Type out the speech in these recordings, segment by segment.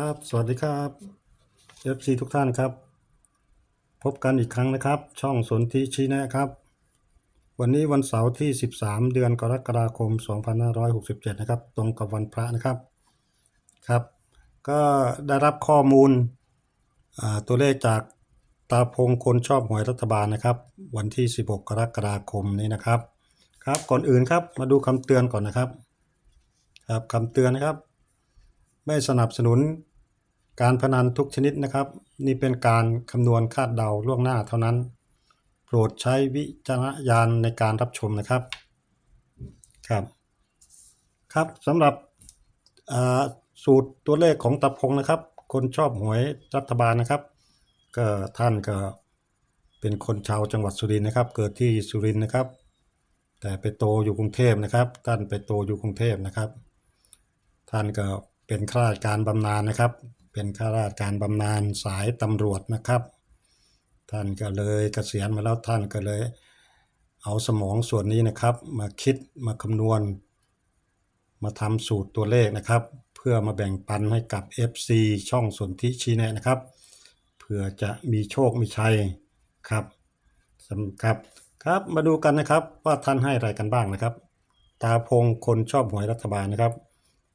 ครับ สวัสดีครับ FC ทุกท่านครับ พบกันอีกครั้งนะครับ ช่องสนธิชี้แนะครับ วันนี้วันเสาร์ที่ 13 เดือนกรกฎาคม 2567 นะครับ ตรงกับวันพระนะครับ ครับ ก็ได้รับข้อมูลตัวเลขจากตาพงคนชอบหวยรัฐบาลนะครับ วันที่ 16 กรกฎาคมนี้นะครับ ครับ ก่อนอื่นครับ มาดูคำเตือนก่อนนะครับ ครับคำเตือนนะครับ ไม่สนับสนุนการพนันทุกชนิดนะครับ นี่เป็นการคำนวณคาดเดาล่วงหน้าเท่านั้น โปรดใช้วิจารณญาณในการรับชมนะครับครับครับสำหรับอ่าสูตรตัวเลขของตะพงนะครับ คนชอบหวยรัฐบาลนะครับ ก็ท่านก็เป็นคนชาวจังหวัดสุรินทร์นะครับ เกิดที่สุรินทร์นะครับ แต่ไปโตอยู่กรุงเทพนะครับ ท่านไปโตอยู่กรุงเทพนะครับ ท่านก็ เป็นข้าราชการบำนาญนะครับ เป็นข้าราชการบำนาญสายตำรวจนะครับ ท่านก็เลยเกษียณมาแล้วท่านก็เลย เอาสมองส่วนนี้นะครับ มาคิดมาคำนวณ มาทำสูตรตัวเลขนะครับ เพื่อมาแบ่งปันให้กับ FC ช่องสนธิชี้แนะนะครับเพื่อจะมีโชคมีชัยครับสำครับครับมาดูกันนะครับว่าท่านให้อะไรกันบ้างนะครับ ตาพงคนชอบหวยรัฐบาลนะครับ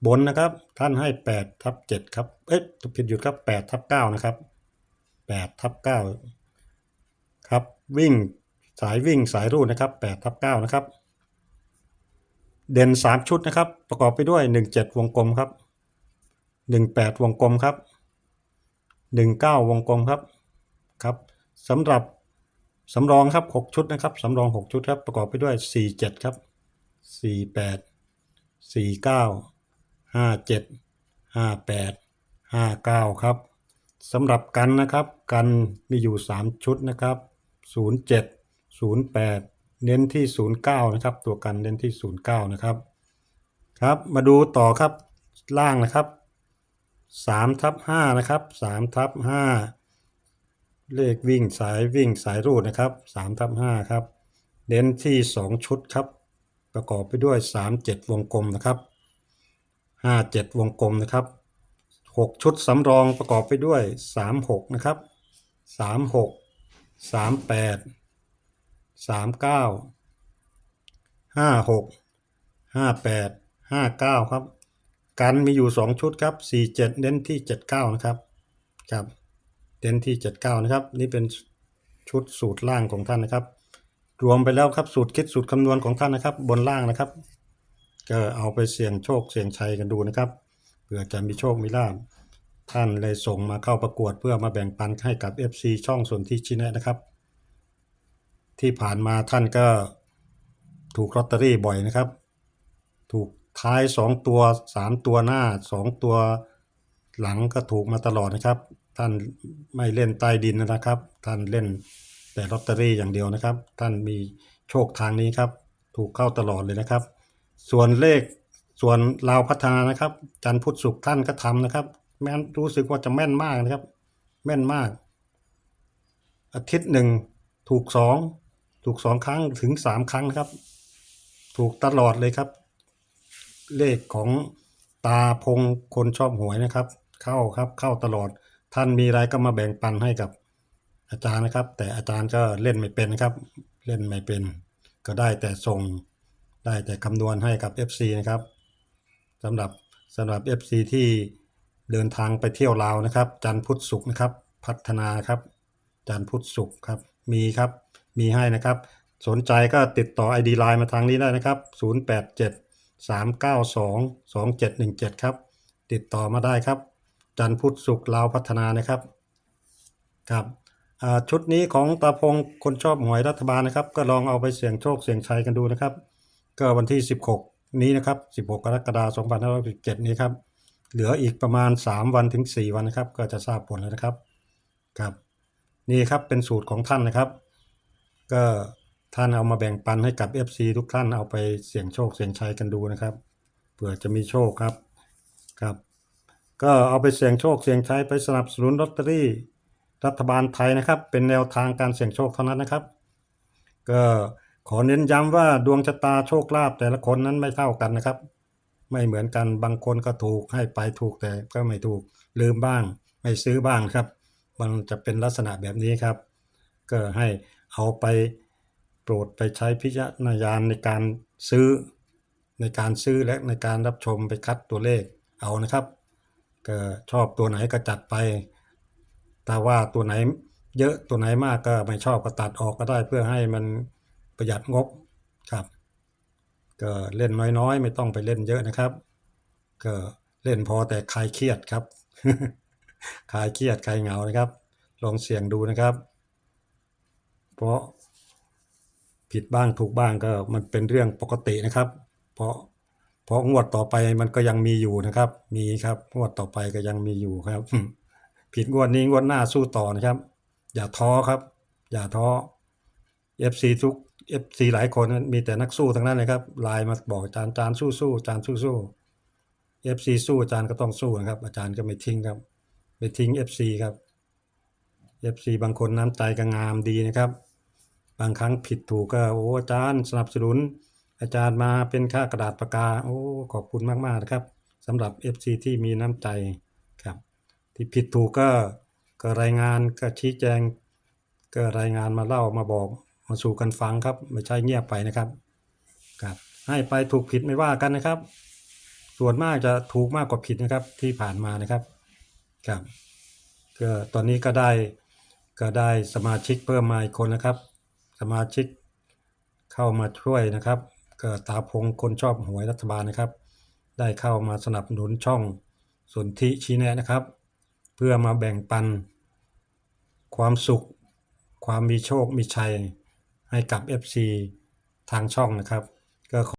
บนนะครับท่านให้8ทับ7ครับเอ๊ะผิดหยุดครับ8ทับ9นะครับ8ทับ9ครับวิ่งสายวิ่งสายรูดนะครับ8ทับ9นะครับเด่น 3 ชุดนะครับ ประกอบไปด้วย 17 วงกลมครับ 18 วงกลมครับ 19 วงกลมครับครับสำหรับสำรองครับ 6 ชุดนะครับสำรอง 6 ชุดครับประกอบไปด้วย 47 ครับ 48 49 57 58 59ครับสำหรับกันนะครับ กันมีอยู่3ชุดนะครับ07 08เจ็ดศูนย์แปดเน้นที่09นย์เก้านะครับ ตัวกันเน้นที่09นย์เก้านะครับ ครับมาดูต่อครับล่างนะครับ3ทับ5นะครับ3ทับ5เลขวิ่งสายวิ่งสายรูดนะครับ3ทับ5ครับเน้นที่2ชุดครับ ประกอบไปด้วย3 7วงกลมนะครับ 5 7วงกลมนะครับ6ชุดสำรองประกอบไปด้วย3 6นะครับ3 6 3 8 3 9 5 6 5 8 5 9ครับ กันมีอยู่2ชุดครับ4 7เน้นที่79นะครับครับเน้นที่79นะครับ นี่เป็นชุดสูตรล่างของท่านนะครับ รวมไปแล้วครับสูตรคิดสูตรคำนวณของท่านนะครับ บนล่างนะครับ ก็เอาไปเสี่ยงโชคเสี่ยงชัยกันดูนะครับเผื่อจะมีโชคมีลาภท่านเลยส่งมาเข้าประกวดเพื่อมาแบ่งปันให้กับ FC ช่องส่วนที่ชี้แนะนะครับ ที่ผ่านมาท่านก็ถูกลอตเตอรี่บ่อยนะครับ ถูกท้าย 2 ตัว 3 ตัวหน้า 2 ตัวหลังก็ถูกมาตลอดนะครับ ท่านไม่เล่นใต้ดินนะครับ ท่านเล่นแต่ลอตเตอรี่อย่างเดียวนะครับ ท่านมีโชคทางนี้ครับ ถูกเข้าตลอดเลยนะครับ ส่วนเลขส่วนลาวพัฒนานะครับ จันทร์พุทธศุกร์ท่านก็ทำนะครับ แม่นรู้สึกว่าจะแม่นมากนะครับ แม่นมาก อาทิตย์หนึ่งถูกสองถูกสองครั้งถึงสามครั้งนะครับ ถูกตลอดเลยครับ เลขของตาพงคนชอบหวยนะครับ เข้าครับเข้าตลอดท่านมีอะไรก็มาแบ่งปันให้กับอาจารย์นะครับ แต่อาจารย์ก็เล่นไม่เป็นครับ เล่นไม่เป็น ก็ได้แต่ส่ง ได้แต่คำนวณให้กับ FC นะครับสำหรับสำหรับ FC ที่เดินทางไปเที่ยวลาวนะครับ จันพุทธศุกร์นะครับ พัฒนาครับจันพุทธศุกร์ครับมีครับมีให้นะครับ สนใจก็ติดต่อ ID Line มาทางนี้ได้นะครับ 087 392 2717 ครับ ติดต่อมาได้ครับ จันพุทธศุกร์ลาวพัฒนานะครับครับชุดนี้ของตาพงคนชอบหวยรัฐบาลนะครับ ก็ลองเอาไปเสี่ยงโชคเสี่ยงชัยกันดูนะครับ ก็วันที่ 16 นี้นะครับ 16 กรกฎาคม2567 นี้ครับ เหลืออีกประมาณ 3 วันถึง 4 วันนะครับ ก็จะทราบผลแล้วนะครับครับ นี่ครับเป็นสูตรของท่านนะครับ ก็ท่านเอามาแบ่งปันให้กับ FC ทุกท่านเอาไปเสี่ยงโชคเสี่ยงชัยกันดูนะครับเผื่อจะมีโชคครับครับ ก็เอาไปเสี่ยงโชคเสี่ยงชัยไปสนับสนุนลอตเตอรี่รัฐบาลไทยนะครับ เป็นแนวทางการเสี่ยงโชคเท่านั้นนะครับ ก็ ขอเน้นย้ำว่าดวงชะตาโชคลาภแต่ละคนนั้นไม่เท่ากันนะครับ ไม่เหมือนกันบางคนก็ถูกให้ไปถูกแต่ก็ไม่ถูกลืมบ้าง ไม่ซื้อบ้างครับ มันจะเป็นลักษณะแบบนี้ครับ ก็ให้เอาไปโปรดไปใช้พิจารณญาณในการซื้อ ในการซื้อและในการรับชมไปคัดตัวเลขเอานะครับ ก็ชอบตัวไหนก็จัดไป แต่ว่าตัวไหนเยอะตัวไหนมากก็ไม่ชอบก็ตัดออกก็ได้เพื่อให้มัน ประหยัดงบครับ ก็เล่นน้อยๆ ไม่ต้องไปเล่นเยอะนะครับ ก็เล่นพอแต่คลายเครียดครับคลายเครียดคลายเหงานะครับ ลองเสี่ยงดูนะครับ เพราะผิดบ้างถูกบ้างก็มันเป็นเรื่องปกตินะครับ เพราะเพราะงวดต่อไปมันก็ยังมีอยู่นะครับ มีครับงวดต่อไปก็ยังมีอยู่ครับ ผิดงวดนี้งวดหน้าสู้ต่อนะครับ อย่าท้อครับ อย่าท้อ FC ทุก FC หลายคนมีแต่นักสู้ทั้งนั้นเลยครับไลน์มาบอกอาจารย์อาจารย์สู้สู้อาจารย์สู้สู้ FC สู้อาจารย์ก็ต้องสู้นะครับ อาจารย์ก็ไม่ทิ้งครับไม่ทิ้ง FC ครับ FC บางคนน้ำใจก็งามดีนะครับ บางครั้งผิดถูกก็โอ้อาจารย์สนับสนุน อาจารย์มาเป็นค่ากระดาษปากกาโอ้ขอบคุณมากๆนะครับสำหรับ FC ที่มีน้ำใจครับ ที่ผิดถูกก็ก็รายงานก็ชี้แจง ก็รายงานมาเล่ามาบอก มาสู่กันฟังครับ ไม่ใช่เงียบไปนะครับครับให้ไปถูกผิดไม่ว่ากันนะครับ ส่วนมากจะถูกมากกว่าผิดนะครับที่ผ่านมานะครับครับก็ตอนนี้ก็ได้ก็ได้สมาชิกเพิ่มมาอีกคนนะครับ สมาชิกเข้ามาช่วยนะครับก็ตาพงคนชอบหวยรัฐบาลนะครับ ได้เข้ามาสนับสนุนช่องสนธิชี้แนะนะครับ เพื่อมาแบ่งปัน ความสุข ความมีโชคมีชัย ให้กับ FC ทางช่องนะครับ ก็